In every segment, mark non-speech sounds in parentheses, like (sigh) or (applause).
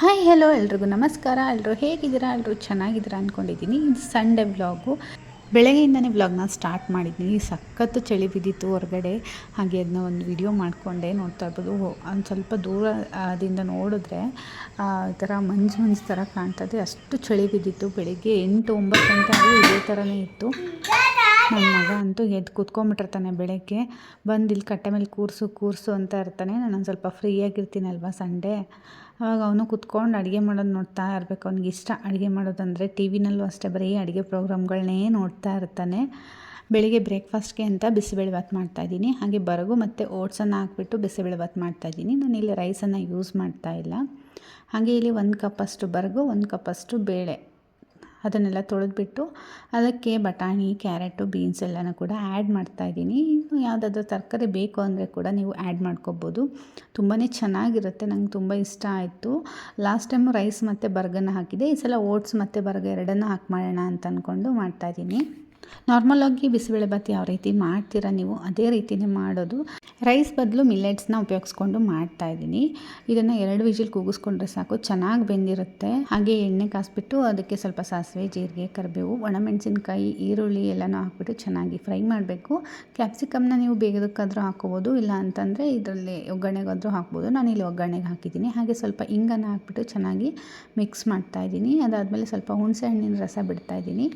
Hi hello ಎಲ್ರಿಗೂ ನಮಸ್ಕಾರ. ಎಲ್ಲರೂ ಹೇಗಿದ್ದೀರಾ? ಎಲ್ಲರೂ ಚೆನ್ನಾಗಿದ್ದೀರಾ ಅಂದ್ಕೊಂಡಿದ್ದೀನಿ ಇದು ಸಂಡೇ ವ್ಲಾಗು ಬೆಳಗ್ಗೆಯಿಂದನೇ ವ್ಲಾಗ್ನ ಸ್ಟಾರ್ಟ್ ಮಾಡಿದ್ದೀನಿ. ಸಖತ್ತು ಚಳಿ ಬಿದ್ದಿತ್ತು ಹೊರಗಡೆ. ಹಾಗೆ ಅದನ್ನ ಒಂದು ವಿಡಿಯೋ ಮಾಡಿಕೊಂಡೆ ನೋಡ್ತಾ ಇರ್ಬೋದು. ಒಂದು ಸ್ವಲ್ಪ ದೂರದಿಂದ ನೋಡಿದ್ರೆ ಆ, ಥರ ಮಂಜು ಮಂಜು ಥರ ಕಾಣ್ತದೆ ಅಷ್ಟು ಚಳಿ ಬಿದ್ದಿತ್ತು. ಬೆಳಿಗ್ಗೆ ಎಂಟು ಒಂಬತ್ತು ಗಂಟೆ ಆದರೂ ಇದೇ ಥರನೇ ಇತ್ತು. ನನ್ನ ಮಗ ಅಂತೂ ಎದ್ದು ಕೂತ್ಕೊಂಬಿಟ್ಟಿರ್ತಾನೆ ಬೆಳಗ್ಗೆ. ಬಂದು ಇಲ್ಲಿ ಕಟ್ಟೆ ಮೇಲೆ ಕೂರಿಸು ಕೂರಿಸು ಅಂತ ಇರ್ತಾನೆ. ನಾನು ಸ್ವಲ್ಪ ಫ್ರೀಯಾಗಿರ್ತೀನಲ್ವ ಸಂಡೇ. ಅವಾಗ ಅವನು ಕುತ್ಕೊಂಡು ಅಡುಗೆ ಮಾಡೋದು ನೋಡ್ತಾ ಇರಬೇಕು. ಅವ್ನಿಗೆ ಇಷ್ಟ ಅಡುಗೆ ಮಾಡೋದಂದರೆ ಟಿ ವಿನಲ್ಲೂ ಅಷ್ಟೇ, ಬರೀ ಅಡುಗೆ ಪ್ರೋಗ್ರಾಮ್ಗಳನ್ನೇ ನೋಡ್ತಾ ಇರ್ತಾನೆ. ಬೆಳಿಗ್ಗೆ ಬ್ರೇಕ್ಫಾಸ್ಟ್ಗೆ ಅಂತ ಬಿಸಿಬೇಳೆಭಾತ್ ಮಾಡ್ತಾಯಿದ್ದೀನಿ ಹಾಗೆ ಬರಗು ಮತ್ತು ಓಟ್ಸನ್ನು ಹಾಕ್ಬಿಟ್ಟು ಮಾಡ್ತಾ ಮಾಡ್ತಾಯಿದ್ದೀನಿ ನಾನು ಇಲ್ಲಿ ರೈಸನ್ನು ಯೂಸ್ ಮಾಡ್ತಾ ಇಲ್ಲ. ಹಾಗೆ ಇಲ್ಲಿ ಒಂದು ಕಪ್ಪಷ್ಟು ಬರಗು, ಒಂದು ಕಪ್ಪಷ್ಟು ಬೇಳೆ. ಅದನ್ನೆಲ್ಲ ತೊಳೆದ್ಬಿಟ್ಟು ಅದಕ್ಕೆ ಬಟಾಣಿ, ಕ್ಯಾರೆಟು, ಬೀನ್ಸ್ ಎಲ್ಲನೂ ಕೂಡ ಆ್ಯಡ್ ಮಾಡ್ತಾಯಿದ್ದೀನಿ ಇನ್ನು ಯಾವುದಾದ್ರೂ ತರಕಾರಿ ಬೇಕು ಅಂದರೆ ಕೂಡ ನೀವು ಆ್ಯಡ್ ಮಾಡ್ಕೋಬೋದು. ತುಂಬಾ ಚೆನ್ನಾಗಿರುತ್ತೆ, ನಂಗೆ ತುಂಬ ಇಷ್ಟ ಆಯಿತು. ಲಾಸ್ಟ್ ಟೈಮು ರೈಸ್ ಮತ್ತು ಬರ್ಗನ್ನು ಹಾಕಿದೆ, ಈ ಸಲ ಓಟ್ಸ್ ಮತ್ತು ಬರ್ಗ ಎರಡನ್ನೂ ಹಾಕಿ ಮಾಡೋಣ ಅಂತ ಅಂದ್ಕೊಂಡು ಮಾಡ್ತಾಯಿದ್ದೀನಿ ನಾರ್ಮಲಾಗಿ ಬಿಸಿಬೇಳೆಭಾತ್ ಯಾವ ರೀತಿ ಮಾಡ್ತೀರಾ ನೀವು, ಅದೇ ರೀತಿನೇ ಮಾಡೋದು. ರೈಸ್ ಬದಲು ಮಿಲೆಟ್ಸ್ನ ಉಪಯೋಗಿಸ್ಕೊಂಡು ಮಾಡ್ತಾ ಇದ್ದೀನಿ. ಇದನ್ನು ಎರಡು ವಿಜಿಲ್ ಕೂಗಿಸ್ಕೊಂಡ್ರೆ ಸಾಕು, ಚೆನ್ನಾಗಿ ಬೆಂದಿರುತ್ತೆ. ಹಾಗೆ ಎಣ್ಣೆ ಕಾಸ್ಬಿಟ್ಟು ಅದಕ್ಕೆ ಸ್ವಲ್ಪ ಸಾಸಿವೆ, ಜೀರಿಗೆ, ಕರಿಬೇವು, ಒಣಮೆಣಸಿನ್ಕಾಯಿ, ಈರುಳ್ಳಿ ಎಲ್ಲನೂ ಹಾಕ್ಬಿಟ್ಟು ಚೆನ್ನಾಗಿ ಫ್ರೈ ಮಾಡಬೇಕು. ಕ್ಯಾಪ್ಸಿಕಮ್ನ ನೀವು ಬೇಗದಕ್ಕಾದರೂ ಹಾಕೋಬೋದು ಇಲ್ಲ ಅಂತಂದರೆ ಇದರಲ್ಲಿ ಒಗ್ಗರಣೆಗಾದರೂ ಹಾಕ್ಬೋದು. ನಾನು ಇಲ್ಲಿ ಒಗ್ಗರಣೆಗೆ ಹಾಕಿದ್ದೀನಿ. ಹಾಗೆ ಸ್ವಲ್ಪ ಇಂಗನ್ನು ಹಾಕ್ಬಿಟ್ಟು ಚೆನ್ನಾಗಿ ಮಿಕ್ಸ್ ಮಾಡ್ತಾ ಇದ್ದೀನಿ. ಅದಾದಮೇಲೆ ಸ್ವಲ್ಪ ಹುಣಸೆ ಹಣ್ಣಿನ ರಸ ಬಿಡ್ತಾ ಇದ್ದೀನಿ.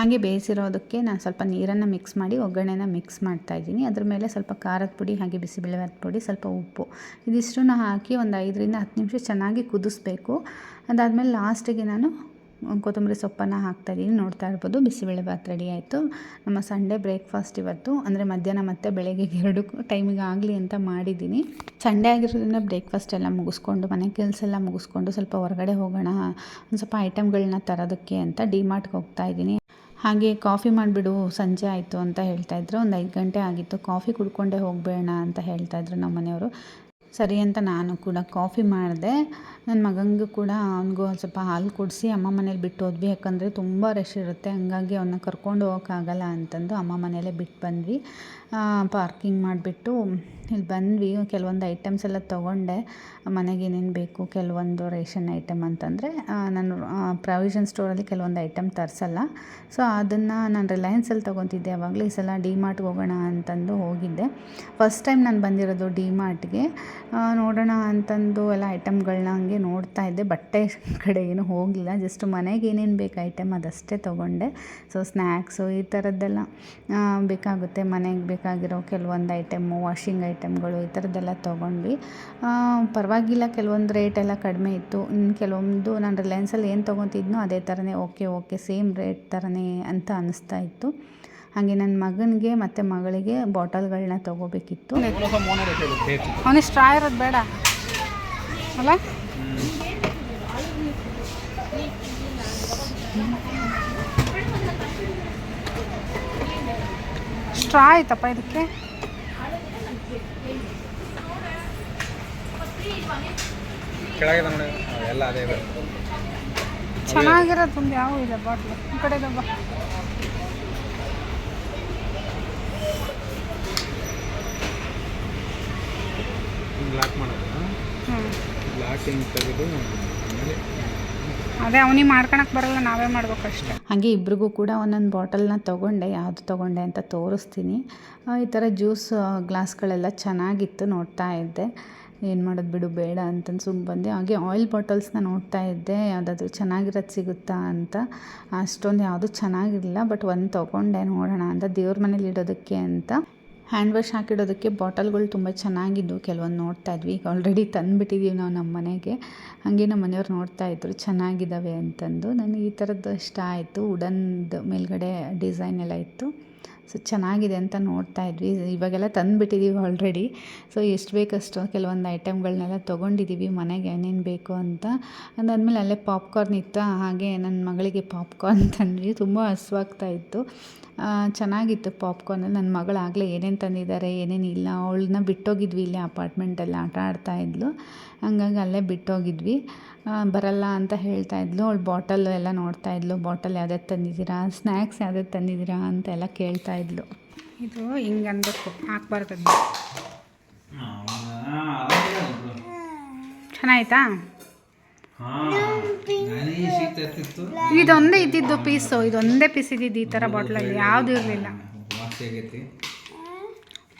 ಹಾಗೆ ಬೇಯಿಸಿರೋದಕ್ಕೆ ನಾನು ಸ್ವಲ್ಪ ನೀರನ್ನು ಮಿಕ್ಸ್ ಮಾಡಿ, ಒಗ್ಗರಣೆನ ಮಿಕ್ಸ್ ಮಾಡ್ತಾ ಇದ್ದೀನಿ. ಅದ್ರ ಮೇಲೆ ಸ್ವಲ್ಪ ಖಾರದ ಪುಡಿ, ಹಾಗೆ ಬಿಸಿಬೇಳೆಬಾತ್ ಪುಡಿ, ಸ್ವಲ್ಪ ಉಪ್ಪು. ಇದಿಷ್ಟನ್ನು ಹಾಕಿ ಒಂದು ಐದರಿಂದ ಹತ್ತು ನಿಮಿಷ ಚೆನ್ನಾಗಿ ಕುದಿಸ್ಬೇಕು. ಅದಾದಮೇಲೆ ಲಾಸ್ಟಿಗೆ ನಾನು ಕೊತ್ತಂಬರಿ ಸೊಪ್ಪನ್ನು ಹಾಕ್ತಾಯಿದ್ದೀನಿ ನೋಡ್ತಾ ಇರ್ಬೋದು ಬಿಸಿಬೇಳೆಬಾತ್ ರೆಡಿ ಆಯಿತು. ನಮ್ಮ ಸಂಡೇ ಬ್ರೇಕ್ಫಾಸ್ಟ್ ಇವತ್ತು, ಅಂದರೆ ಮಧ್ಯಾಹ್ನ ಮತ್ತು ಬೆಳಗ್ಗೆ ಎರಡಕ್ಕೂ ಟೈಮಿಗೆ ಆಗಲಿ ಅಂತ ಮಾಡಿದ್ದೀನಿ. ಸಂಡೇ ಆಗಿರೋದ್ರಿಂದ ಬ್ರೇಕ್ಫಾಸ್ಟ್ ಎಲ್ಲ ಮುಗಿಸ್ಕೊಂಡು, ಮನೆ ಕೆಲಸ ಎಲ್ಲ ಮುಗಿಸ್ಕೊಂಡು ಸ್ವಲ್ಪ ಹೊರಗಡೆ ಹೋಗೋಣ, ಒಂದು ಸ್ವಲ್ಪ ಐಟಮ್ಗಳನ್ನ ತರೋದಕ್ಕೆ ಅಂತ ಡಿಮಾರ್ಟ್ಗೆ ಹೋಗ್ತಾ ಇದ್ದೀನಿ. ಹಾಗೆ ಕಾಫಿ ಮಾಡಿಬಿಡು, ಸಂಜೆ ಆಯಿತು ಅಂತ ಹೇಳ್ತಾಯಿದ್ರು ಒಂದು ಐದು ಗಂಟೆ ಆಗಿತ್ತು. ಕಾಫಿ ಕುಡ್ಕೊಂಡೇ ಹೋಗಬೇಡ ಅಂತ ಹೇಳ್ತಾಯಿದ್ರು ನಮ್ಮ ಮನೆಯವರು ಸರಿ ಅಂತ ನಾನು ಕೂಡ ಕಾಫಿ ಮಾಡಿದೆ. ನನ್ನ ಮಗನಿಗೂ ಕೂಡ ಅವನಿಗೂ ಒಂದು ಸ್ವಲ್ಪ ಹಾಲು ಕುಡಿಸಿ ಅಮ್ಮ ಮನೇಲಿ ಬಿಟ್ಟು ಹೋದ್ವಿ. ಯಾಕಂದರೆ ತುಂಬ ರಶ್ ಇರುತ್ತೆ. ಹಂಗಾಗಿ ಅವನ್ನ ಕರ್ಕೊಂಡು ಹೋಗೋಕ್ಕಾಗಲ್ಲ ಅಂತಂದು ಅಮ್ಮ ಮನೆಯಲ್ಲೇ ಬಿಟ್ಟು ಬಂದ್ವಿ. ಪಾರ್ಕಿಂಗ್ ಮಾಡಿಬಿಟ್ಟು ಇಲ್ಲಿ ಬಂದ್ವಿ. ಕೆಲವೊಂದು ಐಟಮ್ಸ್ ಎಲ್ಲ ತೊಗೊಂಡೆ. ಮನೆಗೆ ಏನೇನು ಬೇಕು, ಕೆಲವೊಂದು ರೇಷನ್ ಐಟಮ್ ಅಂತಂದರೆ ನಾನು ಪ್ರಾವಿಷನ್ ಸ್ಟೋರಲ್ಲಿ ಕೆಲವೊಂದು ಐಟಮ್ ತರಿಸಲ್ಲ. ಸೊ ಅದನ್ನು ನಾನು ರಿಲಯನ್ಸಲ್ಲಿ ತೊಗೊತಿದ್ದೆ. ಆವಾಗಲೇ ಈ ಸಲ ಡಿ ಮಾರ್ಟ್ಗೆ ಹೋಗೋಣ ಅಂತಂದು ಹೋಗಿದ್ದೆ. ಫಸ್ಟ್ ಟೈಮ್ ನಾನು ಬಂದಿರೋದು ಡಿ ಮಾರ್ಟ್ಗೆ ನೋಡೋಣ ಅಂತಂದು ಎಲ್ಲ ಐಟಮ್ಗಳನ್ನ ಹಂಗೆ ನೋಡ್ತಾ ಇದ್ದೆ. ಬಟ್ಟೆ ಕಡೆ ಏನು ಹೋಗಲಿಲ್ಲ. ಜಸ್ಟ್ ಮನೆಗೆ ಏನೇನು ಬೇಕು ಐಟಮ್ ಅದಷ್ಟೇ ತೊಗೊಂಡೆ. ಸೊ ಸ್ನ್ಯಾಕ್ಸು ಈ ಥರದ್ದೆಲ್ಲ ಬೇಕಾಗುತ್ತೆ. ಮನೆಗೆ ಬೇಕಾಗಿರೋ ಕೆಲವೊಂದು ಐಟಮು ವಾಷಿಂಗ್ ಐಟಮ್ಗಳು ಈ ಥರದ್ದೆಲ್ಲ ತೊಗೊಂಡ್ವಿ. ಪರವಾಗಿಲ್ಲ. ಕೆಲವೊಂದು ರೇಟ್ ಎಲ್ಲ ಕಡಿಮೆ ಇತ್ತು. ಇನ್ನು ಕೆಲವೊಂದು ನಾನು ರಿಲಯನ್ಸಲ್ಲಿ ಏನು ತೊಗೊತಿದ್ನೋ ಅದೇ ಥರನೇ ಓಕೆ ಓಕೆ ಸೇಮ್ ರೇಟ್ ಥರನೇ ಅಂತ ಅನ್ನಿಸ್ತಾ ಇತ್ತು. ಹಾಗೆ ನನ್ನ ಮಗನಿಗೆ ಮತ್ತು ಮಗಳಿಗೆ ಬಾಟಲ್ಗಳನ್ನ ತೊಗೋಬೇಕಿತ್ತು. ಅವನಿಗೆ ಸ್ಟ್ರಾ ಇರೋದು ಬೇಡ. ಅಲ್ಲ? ಸ್ಟ್ರಾ ಆಯ್ತಪ್ಪ ಇದಕ್ಕೆ? ಚೆನ್ನಾಗಿರೋದು ಒಂದು ಯಾವ ಇದೆ ಬಾಟ್ಲು? ಈ ಕಡೆ ಬಾ ಲಾಕ್ ಮಾಡೋದು? ಲಾಕ್ ಹಿಂಗೆ ತೆಗೆದು ಆಮೇಲೆ ಅದೇ ಅವನಿಗೆ ಮಾಡ್ಕೊಳಕ್ಕೆ ಬರಲ್ಲ ನಾವೇ ಮಾಡ್ಬೇಕಷ್ಟೆ. ಹಾಗೆ ಇಬ್ರಿಗೂ ಕೂಡ ಒಂದೊಂದು ಬಾಟಲ್ನ ತಗೊಂಡೆ ಯಾವುದು ತಗೊಂಡೆ ಅಂತ ತೋರಿಸ್ತೀನಿ. ಈ ಥರ ಜ್ಯೂಸ್ ಗ್ಲಾಸ್ಗಳೆಲ್ಲ ಚೆನ್ನಾಗಿತ್ತು ನೋಡ್ತಾ ಇದ್ದೆ. ಏನು ಮಾಡೋದು ಬಿಡು ಬೇಡ ಅಂತಂದು ಸುಮ್ಮ ಬಂದೆ. ಹಾಗೆ ಆಯಿಲ್ ಬಾಟಲ್ಸ್ನ ನೋಡ್ತಾ ಇದ್ದೆ ಯಾವುದಾದ್ರೂ ಚೆನ್ನಾಗಿರೋದು ಸಿಗುತ್ತಾ ಅಂತ. ಅಷ್ಟೊಂದು ಯಾವುದು ಚೆನ್ನಾಗಿರಲಿಲ್ಲ ಬಟ್ ಒಂದು ತೊಗೊಂಡೆ ನೋಡೋಣ ಅಂತ ದೇವ್ರ ಮನೇಲಿ ಇಡೋದಕ್ಕೆ ಅಂತ. ಹ್ಯಾಂಡ್ ವಾಶ್ ಹಾಕಿಡೋದಕ್ಕೆ ಬಾಟಲ್ಗಳು ತುಂಬ ಚೆನ್ನಾಗಿದ್ದು ಕೆಲವೊಂದು ನೋಡ್ತಾ ಇದ್ವಿ. ಈಗ ಆಲ್ರೆಡಿ ತಂದುಬಿಟ್ಟಿದ್ದೀವಿ ನಾವು ನಮ್ಮ ಮನೆಗೆ. ಹಾಗೆ ನಮ್ಮ ಮನೆಯವ್ರು ನೋಡ್ತಾ ಇದ್ರು, ಚೆನ್ನಾಗಿದ್ದಾವೆ ಅಂತಂದು. ನನಗೆ ಈ ಥರದ್ದು ಇಷ್ಟ ಆಯಿತು. ವುಡನ್ದು ಮೇಲ್ಗಡೆ ಡಿಸೈನ್ ಎಲ್ಲ ಇತ್ತು. ಸೊ ಚೆನ್ನಾಗಿದೆ ಅಂತ ನೋಡ್ತಾ ಇದ್ವಿ. ಇವಾಗೆಲ್ಲ ತಂದುಬಿಟ್ಟಿದ್ದೀವಿ ಆಲ್ರೆಡಿ ಸೊ ಎಷ್ಟು ಬೇಕಷ್ಟು ಕೆಲವೊಂದು ಐಟಮ್ಗಳನ್ನೆಲ್ಲ ತೊಗೊಂಡಿದ್ದೀವಿ ಮನೆಗೆ ಏನೇನು ಬೇಕು ಅಂತ. ಅದಾದಮೇಲೆ ಅಲ್ಲೇ ಪಾಪ್ಕಾರ್ನ್ ಇತ್ತು. ಹಾಗೆ ನನ್ನ ಮಗಳಿಗೆ ಪಾಪ್ಕಾರ್ನ್ (laughs) ತಂದ್ವಿ. ತುಂಬ ಹಸುವಾಗ್ತಾ ಇತ್ತು. ಚೆನ್ನಾಗಿತ್ತು ಪಾಪ್ಕಾರ್ನ್ ನನ್ನ ಮಗಳು ಆಗಲೇ ಏನೇನು ತಂದಿದ್ದಾರೆ, ಏನೇನು ಇಲ್ಲ. ಅವಳನ್ನ ಬಿಟ್ಟೋಗಿದ್ವಿ ಇಲ್ಲಿ ಅಪಾರ್ಟ್ಮೆಂಟಲ್ಲಿ ಆಟ ಆಡ್ತಾ ಇದ್ಲು. ಹಂಗಾಗಿ ಅಲ್ಲೇ ಬಿಟ್ಟೋಗಿದ್ವಿ. ಬರಲ್ಲ ಅಂತ ಹೇಳ್ತಾ ಇದ್ಲು. ಅವಳು ಬಾಟಲ್ ಎಲ್ಲ ನೋಡ್ತಾ ಇದ್ಲು. ಬಾಟಲ್ ಯಾವ್ದಾದ್ರು ತಂದಿದ್ದೀರಾ? ಸ್ನ್ಯಾಕ್ಸ್ ಯಾವ್ದಾದ್ರು ತಂದಿದ್ದೀರಾ ಅಂತ ಎಲ್ಲ ಕೇಳ್ತಾ ಇದ್ಲು. ಇದು ಹಿಂಗೆ ಅನ್ಬೇಕು. ಹಾಕ್ಬಾರ್ದು ಚೆನ್ನಾಯ್ತಾ? ಇದೊಂದೇ ಇದ್ದಿದ್ದು ಪೀಸು. ಇದೊಂದೇ ಪೀಸ್ ಇದ್ದಿದ್ದು ಈ ಥರ ಬಾಟ್ಲಲ್ಲಿ ಯಾವುದು ಇರಲಿಲ್ಲ.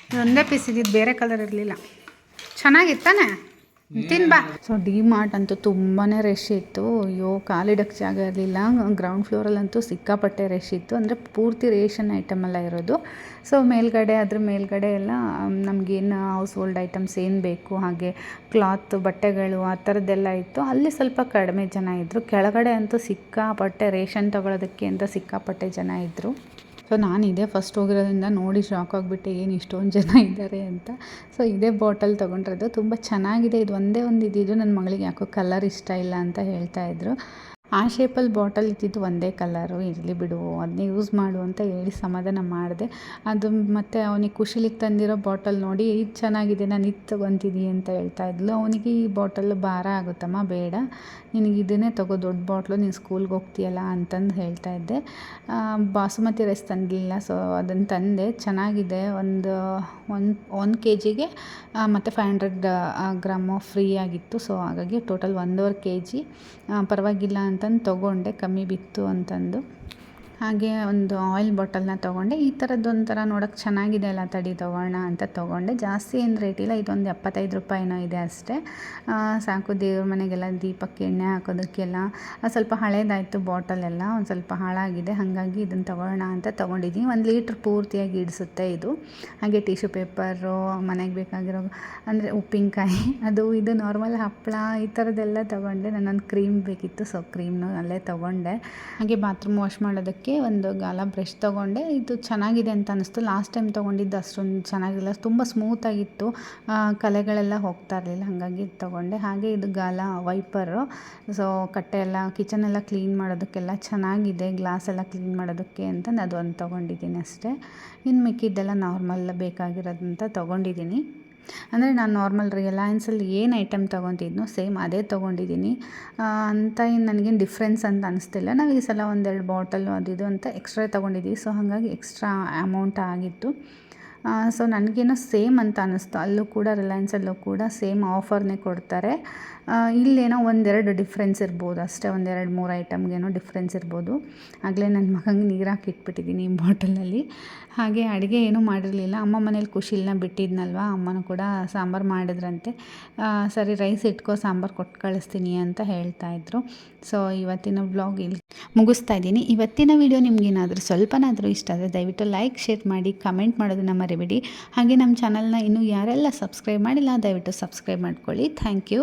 ಇದೊಂದೇ ಪೀಸ್ ಇದ್ದಿದ್ದು ಬೇರೆ ಕಲರ್ ಇರಲಿಲ್ಲ. ಚೆನ್ನಾಗಿತ್ತಾನೆ? ತಿನ್ ಬಾ ಸೊ ಡಿ ಮಾರ್ಟ್ ಅಂತೂ ತುಂಬಾ ರಶ್ ಇತ್ತು. ಅಯ್ಯೋ ಕಾಲಿಡಕ್ಕೆ ಜಾಗ ಇರಲಿಲ್ಲ. ಗ್ರೌಂಡ್ ಫ್ಲೋರಲ್ಲಂತೂ ಸಿಕ್ಕಾಪಟ್ಟೆ ರಶ್ ಇತ್ತು. ಅಂದರೆ ಪೂರ್ತಿ ರೇಷನ್ ಐಟಮ್ ಎಲ್ಲ ಇರೋದು. ಸೊ ಮೇಲ್ಗಡೆ ಅದ್ರ ಮೇಲ್ಗಡೆ ಎಲ್ಲ ನಮಗೇನು ಹೌಸ್ ಹೋಲ್ಡ್ ಐಟಮ್ಸ್ ಏನು ಬೇಕು, ಹಾಗೆ ಕ್ಲಾತ್ ಬಟ್ಟೆಗಳು ಆ ಥರದ್ದೆಲ್ಲ ಇತ್ತು. ಅಲ್ಲಿ ಸ್ವಲ್ಪ ಕಡಿಮೆ ಜನ ಇದ್ದರು ಕೆಳಗಡೆ ಅಂತೂ ಸಿಕ್ಕಾಪಟ್ಟೆ ರೇಷನ್ ತೊಗೊಳೋದಕ್ಕೆ ಅಂತ ಸಿಕ್ಕಾಪಟ್ಟೆ ಜನ ಇದ್ದರು ಸೊ ನಾನು ಇದೇ ಫಸ್ಟ್ ಹೋಗಿರೋದ್ರಿಂದ ನೋಡಿ ಶಾಕ್ ಆಗಿಬಿಟ್ಟೆ ಏನು ಇಷ್ಟೊಂದು ಜನ ಇದ್ದಾರೆ ಅಂತ. ಸೊ ಇದೇ ಬಾಟಲ್ ತೊಗೊಂಡಿರೋದು. ತುಂಬ ಚೆನ್ನಾಗಿದೆ. ಇದು ಒಂದೇ ಒಂದು ಇದ್ದಿದ್ದು ನನ್ನ ಮಗಳಿಗೆ ಯಾಕೋ ಕಲರ್ ಇಷ್ಟ ಇಲ್ಲ ಅಂತ ಹೇಳ್ತಾ ಇದ್ರು. ಆ ಶೇಪಲ್ಲಿ ಬಾಟಲ್ ಇದ್ದಿದ್ದು ಒಂದೇ ಕಲರು ಇರಲಿ ಬಿಡು ಅದನ್ನೇ ಯೂಸ್ ಮಾಡು ಅಂತ ಹೇಳಿ ಸಮಾಧಾನ ಮಾಡಿದೆ. ಅದು ಮತ್ತು ಅವನಿಗೆ ಖುಷಿಲಿಗೆ ತಂದಿರೋ ಬಾಟಲ್ ನೋಡಿ, ಇದು ಚೆನ್ನಾಗಿದೆ, ನಾನು ಇದು ತೊಗೊತೀನಿ ಅಂತ ಹೇಳ್ತಾ ಇದ್ಲು. ಅವನಿಗೆ ಈ ಬಾಟಲ್ ಭಾರ ಆಗುತ್ತಮ್ಮ? ಬೇಡ. ನಿನಗೆ ಇದನ್ನೇ ತಗೋ, ದೊಡ್ಡ ಬಾಟ್ಲು ನೀನು ಸ್ಕೂಲ್ಗೆ ಹೋಗ್ತೀಯಲ್ಲ ಅಂತಂದು ಹೇಳ್ತಾ ಇದ್ದೆ. ಬಾಸುಮತಿ ರೈಸ್ ತಂದಿಲ್ಲ ಸೊ ಅದನ್ನು ತಂದೆ. ಚೆನ್ನಾಗಿದೆ, ಒಂದು ಒಂದು ಒಂದು ಕೆ ಜಿಗೆ ಮತ್ತು ಫೈವ್ ಹಂಡ್ರೆಡ್ ಗ್ರಾಮು ಫ್ರೀ ಆಗಿತ್ತು. ಸೊ ಹಾಗಾಗಿ ಟೋಟಲ್ ಒಂದೂವರೆ ಕೆ ಜಿ ಪರವಾಗಿಲ್ಲ ಅಂತಂದು ತೊಗೊಂಡೆ ಕಮ್ಮಿ ಬಿತ್ತು ಅಂತಂದು. ಹಾಗೆ ಒಂದು ಆಯಿಲ್ ಬಾಟಲ್ನ ತೊಗೊಂಡೆ. ಈ ಥರದ್ದೊಂಥರ ನೋಡೋಕೆ ಚೆನ್ನಾಗಿದೆ ಅಲ್ಲ ತಡಿ ತೊಗೋಣ ಅಂತ ತೊಗೊಂಡೆ. ಜಾಸ್ತಿ ಏನು ರೇಟ್ ಇಲ್ಲ, ಇದೊಂದು ಎಪ್ಪತ್ತೈದು ರೂಪಾಯಿನೋ ಇದೆ ಅಷ್ಟೇ. ಸಾಕು ದೇವ್ರ ಮನೆಗೆಲ್ಲ ದೀಪಕ್ಕೆ ಎಣ್ಣೆ ಹಾಕೋದಕ್ಕೆಲ್ಲ. ಸ್ವಲ್ಪ ಹಳೇದಾಯಿತು ಬಾಟಲೆಲ್ಲ ಒಂದು ಸ್ವಲ್ಪ ಹಾಳಾಗಿದೆ, ಹಾಗಾಗಿ ಇದನ್ನು ತೊಗೊಳ್ಳೋಣ ಅಂತ ತೊಗೊಂಡಿದ್ದೀನಿ ಒಂದು ಲೀಟ್ರ್ ಪೂರ್ತಿಯಾಗಿ ಇಡಿಸುತ್ತೆ ಇದು. ಹಾಗೆ ಟಿಶ್ಯೂ ಪೇಪರು ಮನೆಗೆ ಬೇಕಾಗಿರೋ, ಅಂದರೆ ಉಪ್ಪಿನಕಾಯಿ, ಅದು, ಇದು ನಾರ್ಮಲ್ ಹಪ್ಪಳ ಈ ಥರದ್ದೆಲ್ಲ ತೊಗೊಂಡೆ. ನಾನೊಂದು ಕ್ರೀಮ್ ಬೇಕಿತ್ತು ಸೊ ಕ್ರೀಮ್ನು ಅಲ್ಲೇ ತೊಗೊಂಡೆ. ಹಾಗೆ ಬಾತ್ರೂಮ್ ವಾಶ್ ಮಾಡೋದಕ್ಕೆ ಒಂದು ಗಾಲ ಬ್ರಷ್ ತೊಗೊಂಡೆ. ಇದು ಚೆನ್ನಾಗಿದೆ ಅಂತ ಅನಿಸ್ತು. ಲಾಸ್ಟ್ ಟೈಮ್ ತೊಗೊಂಡಿದ್ದು ಅಷ್ಟೊಂದು ಚೆನ್ನಾಗಿಲ್ಲ. ತುಂಬ ಸ್ಮೂತಾಗಿತ್ತು ಕಲೆಗಳೆಲ್ಲ ಹೋಗ್ತಾ ಇರಲಿಲ್ಲ. ಹಾಗಾಗಿ ಇದು ತೊಗೊಂಡೆ. ಹಾಗೆ ಇದು ಗಾಲ ವೈಪರು ಸೊ ಕಟ್ಟೆ ಎಲ್ಲ ಕಿಚನ್ ಎಲ್ಲ ಕ್ಲೀನ್ ಮಾಡೋದಕ್ಕೆಲ್ಲ ಚೆನ್ನಾಗಿದೆ. ಗ್ಲಾಸ್ ಎಲ್ಲ ಕ್ಲೀನ್ ಮಾಡೋದಕ್ಕೆ ಅಂತ ಅದು ಒಂದು ತೊಗೊಂಡಿದ್ದೀನಿ ಅಷ್ಟೇ. ಇನ್ನು ಮಿಕ್ಕಿದ್ದೆಲ್ಲ ನಾರ್ಮಲ್ ಬೇಕಾಗಿರೋದಂತ ತೊಗೊಂಡಿದ್ದೀನಿ. ಅಂದರೆ ನಾನು ನಾರ್ಮಲ್ ರಿಲಯನ್ಸಲ್ಲಿ ಏನು ಐಟಮ್ ತೊಗೊತಿದ್ನೋ ಸೇಮ್ ಅದೇ ತೊಗೊಂಡಿದ್ದೀನಿ. ಅಂತ ಏನು ನನಗೇನು ಡಿಫ್ರೆನ್ಸ್ ಅಂತ ಅನಿಸ್ತಿಲ್ಲ. ನಾವು ಈ ಸಲ ಒಂದೆರಡು ಬಾಟಲು ಅದು ಇದು ಅಂತ ಎಕ್ಸ್ಟ್ರಾ ತೊಗೊಂಡಿದ್ದೀವಿ ಸೊ ಹಾಗಾಗಿ ಎಕ್ಸ್ಟ್ರಾ ಅಮೌಂಟ್ ಆಗಿತ್ತು. ಸೊ ನನಗೇನೋ ಸೇಮ್ ಅಂತ ಅನ್ನಿಸ್ತು ಅಲ್ಲೂ ಕೂಡ ರಿಲಯನ್ಸಲ್ಲೂ ಕೂಡ ಸೇಮ್ ಆಫರ್ನೇ ಕೊಡ್ತಾರೆ. ಇಲ್ಲೇನೋ ಒಂದೆರಡು ಡಿಫ್ರೆನ್ಸ್ ಇರ್ಬೋದು. ಅಷ್ಟೇ ಒಂದೆರಡು ಮೂರು ಐಟಮ್ಗೇನೋ ಡಿಫ್ರೆನ್ಸ್ ಇರ್ಬೋದು. ಆಗಲೇ ನನ್ನ ಮಗಂಗೆ ನೀರು ಹಾಕಿ ಇಟ್ಬಿಟ್ಟಿದ್ದೀನಿ ಬಾಟಲಲ್ಲಿ ಹಾಗೆ ಅಡುಗೆ ಏನೂ ಮಾಡಿರಲಿಲ್ಲ. ಅಮ್ಮ ಮನೇಲಿ ಖುಷಿಲ್ನ ಬಿಟ್ಟಿದ್ನಲ್ವ? ಅಮ್ಮನೂ ಕೂಡ ಸಾಂಬಾರು ಮಾಡಿದ್ರಂತೆ. ಸರಿ ರೈಸ್ ಇಟ್ಕೋ, ಸಾಂಬಾರು ಕೊಟ್ಟು ಕಳಿಸ್ತೀನಿ ಅಂತ ಹೇಳ್ತಾ ಇದ್ರು. ಸೊ ಇವತ್ತಿನ ಬ್ಲಾಗ್ ಇಲ್ಲಿ ಮುಗಿಸ್ತಾ ಇದ್ದೀನಿ. ಇವತ್ತಿನ ವಿಡಿಯೋ ನಿಮಗೇನಾದರೂ ಸ್ವಲ್ಪನಾದರೂ ಇಷ್ಟ ಆದರೆ ದಯವಿಟ್ಟು ಲೈಕ್ ಶೇರ್ ಮಾಡಿ ಕಮೆಂಟ್ ಮಾಡೋದನ್ನ ಮರಿಬೇಡಿ. ಹಾಗೆ ನಮ್ಮ ಚಾನಲ್ನ ಇನ್ನೂ ಯಾರೆಲ್ಲ ಸಬ್ಸ್ಕ್ರೈಬ್ ಮಾಡಿಲ್ಲ, ದಯವಿಟ್ಟು ಸಬ್ಸ್ಕ್ರೈಬ್ ಮಾಡ್ಕೊಳ್ಳಿ. Thank you